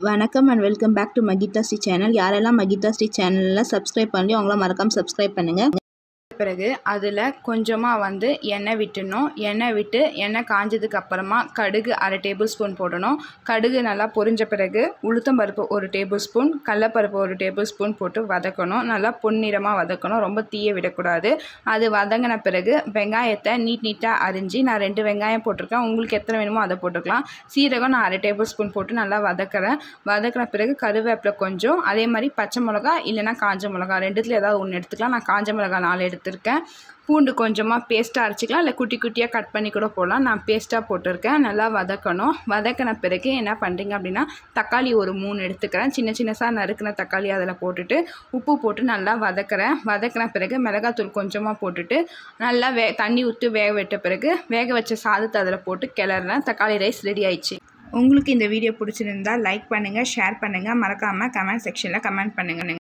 வணக்கம் and welcome back to Mahitha Sri channel யாரெல்லாம் மகிதா ஸ்ரீ சேனலில் சப்ஸ்கிரைப் பண்ணி அவங்களாம் மறக்காம சப்ஸ்கிரைப் பண்ணுங்கள் பிறகு அதில் கொஞ்சமாக வந்து எண்ணெய் விட்டுடணும். எண்ணெய் விட்டு எண்ணெய் காஞ்சதுக்கப்புறமா கடுகு அரை டேபிள் ஸ்பூன் போடணும். கடுகு நல்லா பொரிஞ்ச பிறகு உளுத்தம்பருப்பு ஒரு டேபிள் ஸ்பூன் கடலப்பருப்பு ஒரு டேபிள் ஸ்பூன் போட்டு வதக்கணும். நல்லா பொன்னிறமாக வதக்கணும். ரொம்ப தீய விடக்கூடாது. அது வதங்கின பிறகு வெங்காயத்தை நீட் நீட்டாக அரிஞ்சு நான் ரெண்டு வெங்காயம் போட்டிருக்கேன். உங்களுக்கு எத்தனை வேணுமோ அதை போட்டுக்கலாம். சீரகம் நான் அரை டேபிள் ஸ்பூன் போட்டு நல்லா வதக்கிறேன். வதக்கின பிறகு கருவேப்பிலை கொஞ்சம். அதே மாதிரி பச்சை மிளகா இல்லைன்னா காஞ்ச மிளகா ரெண்டுத்துல ஏதாவது ஒன்று எடுத்துக்கலாம். நான் காஞ்ச மிளகா நாலு எடுத்து எடுத்திருக்கேன். பூண்டு கொஞ்சமாக பேஸ்ட்டாக அரைச்சிக்கலாம். இல்லை குட்டி குட்டியாக கட் பண்ணி கூட போடலாம். நான் பேஸ்ட்டாக போட்டிருக்கேன். நல்லா வதக்கணும். வதக்கின பிறகு என்ன பண்ணுறீங்க அப்படின்னா தக்காளி ஒரு மூணு எடுத்துக்கிறேன். சின்ன சின்னசாக நறுக்கின தக்காளி அதில் போட்டுட்டு உப்பு போட்டு நல்லா வதக்குறேன். வதக்கின பிறகு மிளகாத்தூள் கொஞ்சமாக போட்டுட்டு நல்லா வே தண்ணி ஊற்றி வேக விட்ட பிறகு வேக வச்ச சாதத்தை அதில் போட்டு கிளறேன் தக்காளி ரைஸ் ரெடி ஆயிடுச்சு. உங்களுக்கு இந்த வீடியோ பிடிச்சிருந்தா லைக் பண்ணுங்கள் ஷேர் பண்ணுங்கள் மறக்காமல் கமெண்ட் செக்ஷனில் கமெண்ட் பண்ணுங்கள்